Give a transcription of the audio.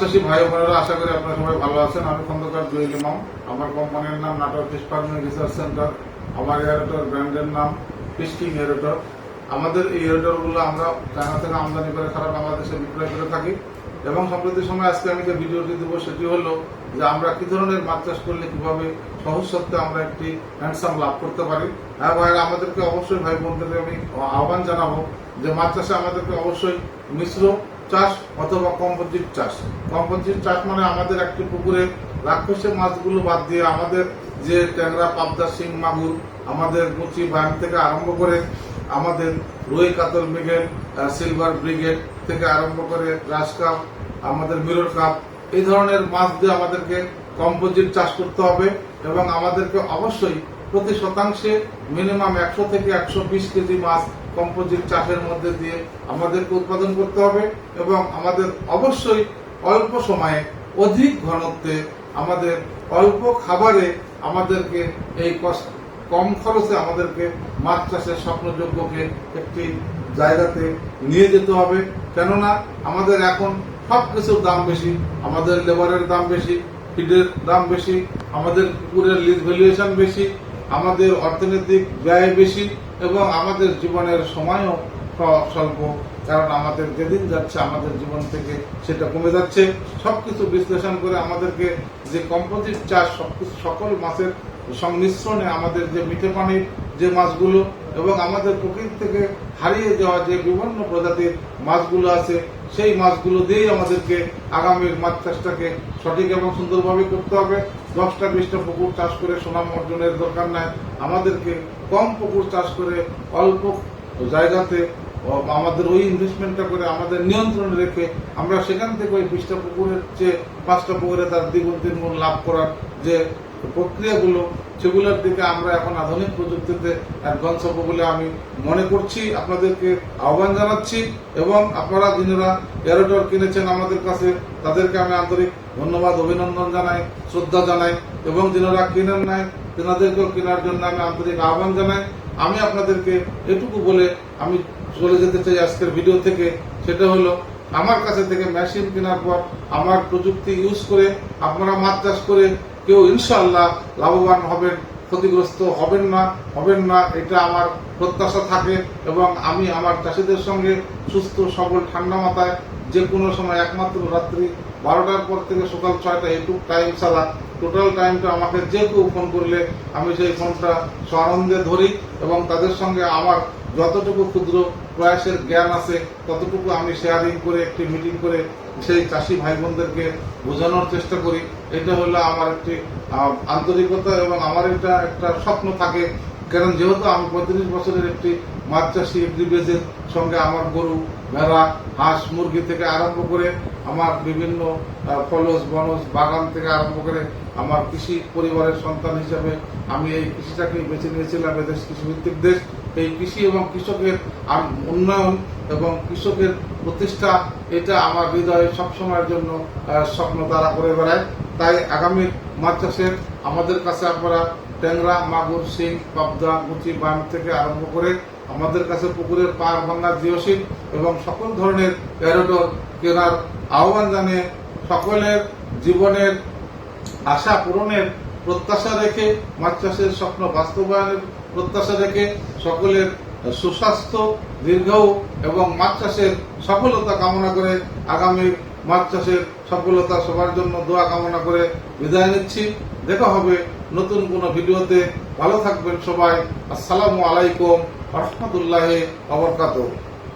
চাষি ভাই বোনেরা, আশা করি আপনারা সবাই ভালো আছেন। আমি খন্দকার জহিল ইমাম। আমার কোম্পানির নাম Natore fish farming research centre আমার এয়ারোটর ব্র্যান্ডের নাম ফিস্টিং এয়ারোটর আমাদের এই এয়ারোটরগুলো আমরা চায়না থেকে আমদানি করে সারা বাংলাদেশে বিক্রয় করে থাকি। এবং সম্প্রতি সময় আজকে আমি যে ভিডিওটি দেবো, সেটি হলো যে আমরা কি ধরনের মাছ চাষ করলে কীভাবে সহজ সত্ত্বে আমরা একটি হ্যান্ডসাম লাভ করতে পারি। হ্যাঁ ভাইরা আমাদেরকে অবশ্যই ভাই বোনদেরকে আমি আহ্বান জানাব যে মাছ চাষে আমাদেরকে অবশ্যই মিশ্র চাষ অথবা কম্পোজিট চাষ। কম্পোজিট চাষ মানে আমাদের একটি পুকুরে রাক্ষসে মাছগুলো বাদ দিয়ে আমাদের যে ট্যাংরা, পাবদা, শিং, মাগুর, আমাদের মুচি বান থেকে আরম্ভ করে আমাদের রুই, কাতল ব্রিগেড সিলভার ব্রিগেড থেকে আরম্ভ করে গ্রাস কাপ, আমাদের মিরর কাপ, এই ধরনের মাছ দিয়ে আমাদেরকে কম্পোজিট চাষ করতে হবে এবং আমাদেরকে অবশ্যই প্রতি শতাংশে মিনিমাম একশো থেকে একশো বিশ কেজি মাছ কম্পোজিট চাষের মধ্যে দিয়ে আমাদেরকে উৎপাদন করতে হবে এবং আমাদের অবশ্যই অল্প সময়ে অধিক ঘনত্বে আমাদের অল্প খাবারে আমাদেরকে এই কম খরচে আমাদেরকে মাছ চাষের স্বপ্নযোগ্যকে একটি জায়গাতে নিয়ে যেতে হবে। কেননা আমাদের এখন সব কিছুর দাম বেশি, আমাদের লেবারের দাম বেশি ফিডের দাম বেশি, আমাদের পুকুরের লিজ ভ্যালুয়েশন বেশি আমাদের অর্থনৈতিক ব্যয় বেশি এবং আমাদের জীবনের সময়ও স্বল্প, কারণ আমাদের যেদিন যাচ্ছে, আমাদের জীবন থেকে সেটা কমে যাচ্ছে। সবকিছু বিশ্লেষণ করে আমাদেরকে যে কম্পোজিট চাষ সকল মাছের সংমিশ্রণে আমাদের যে মিঠে পানির যে মাছগুলো এবং আমাদের প্রকৃতি থেকে হারিয়ে যাওয়া যে বিভিন্ন প্রজাতির মাছগুলো আছে সেই মাছগুলো দিয়েই আমাদেরকে আগামীর মাছ চাষটাকে সঠিক এবং সুন্দরভাবে করতে হবে। দশটা, বিশটা পুকুর চাষ করে সুনাম অর্জনের দরকার নাই। আমাদেরকে কম পুকুর চাষ করে অল্প জায়গাতে আমাদের ওই ইনভেস্টমেন্টটা করে আমাদের নিয়ন্ত্রণ রেখে আমরা সেখান থেকে ওই বিশটা পুকুরের চেয়ে পাঁচটা পুকুরে তার দ্বিগুণ তিনগুণ লাভ করার যে প্রক্রিয়াগুলো, সেগুলোর দিকে আমরা এখন আধুনিক প্রযুক্তিতে অ্যাডভান্স হব বলে আমি মনে করছি। আপনাদেরকে আহ্বান জানাচ্ছি এবং আপনারা যিনারা এয়ারোটর কিনেছেন আমাদের কাছে, তাদেরকে আমি আন্তরিক ধন্যবাদ, অভিনন্দন জানাই, শ্রদ্ধা জানাই এবং যিনারা কিনেন নাই, তেনাদেরকেও কেনার জন্য আমি আন্তরিক আহ্বান জানাই। আমি আপনাদেরকে এটুকু বলে আমি চলে যেতে চাই আজকের ভিডিও থেকে, সেটা হলো আমার কাছে থেকে মেশিন কেনার পর আমার প্রযুক্তি ইউজ করে, আপনারা মাছ চাষ করে কেউ ইনশাল্লাহ লাভবান হবেন, ক্ষতিগ্রস্ত হবেন না হবেন না, এটা আমার প্রত্যাশা থাকে এবং আমি আমার চাষিদের সঙ্গে সুস্থ, সবল, ঠান্ডা মাথায় যে কোনো সময় একমাত্র রাত্রি বারোটার পর থেকে সকাল ছয়টা এইটুক টাইম ছাড়া টোটাল টাইমটা আমাকে যে কেউ ফোন করলে আমি সেই ফোনটা স্বানন্দে ধরি এবং তাদের সঙ্গে আমার যতটুকু ক্ষুদ্র প্রয়াসের জ্ঞান আছে, ততটুকু আমি শেয়ারিং করে, একটি মিটিং করে সেই চাষি ভাই বোনদেরকে বোঝানোর চেষ্টা করি। এটা হলো আমার একটি আন্তরিকতা এবং আমার এটা একটা স্বপ্ন থাকে। কারণ যেহেতু আমি পঁয়ত্রিশ বছরের একটি মাছ চাষি এগ্রিবেজের সঙ্গে আমার গরু, ভেড়া, হাঁস, মুরগি থেকে আরম্ভ করে আমার বিভিন্ন ফলস, বনস, বাগান থেকে আরম্ভ করে আমার কৃষি পরিবারের সন্তান হিসেবে আমি এই কৃষিটাকে বেছে নিয়েছিলাম এদেশ কৃষিভিত্তিক দেশ। এই কৃষি এবং কৃষকের উন্নয়ন এবং কৃষকের প্রতিষ্ঠা, এটা আমার হৃদয়ে সবসময়ের জন্য স্বপ্ন তারা করে বেড়ায়। তাই আগামী মাছ চাষের আমাদের কাছে আপনারা ট্যাংরা, মাগুর, শিং, পাবদা, মুচি বান থেকে আরম্ভ করে আমাদের কাছে পুকুরের পার ভাঙ্গা জিওসিন এবং সকল ধরনের এরোডর কেনার আহ্বান জানিয়ে সকলের জীবনের আশা পূরণের প্রত্যাশা রেখে মাছ চাষের স্বপ্ন বাস্তবায়নের প্রত্যাশা রেখে সকলের সুস্বাস্থ্য দীর্ঘ এবং মাছ চাষের সফলতা কামনা করে আগামী মাছ চাষের সফলতা সবার জন্য দোয়া কামনা করে বিদায় নিচ্ছি। দেখা হবে নতুন কোনো ভিডিওতে। ভালো থাকবেন সবাই। আসসালামু আলাইকুম। রহমতুল্লাহ আবরকাত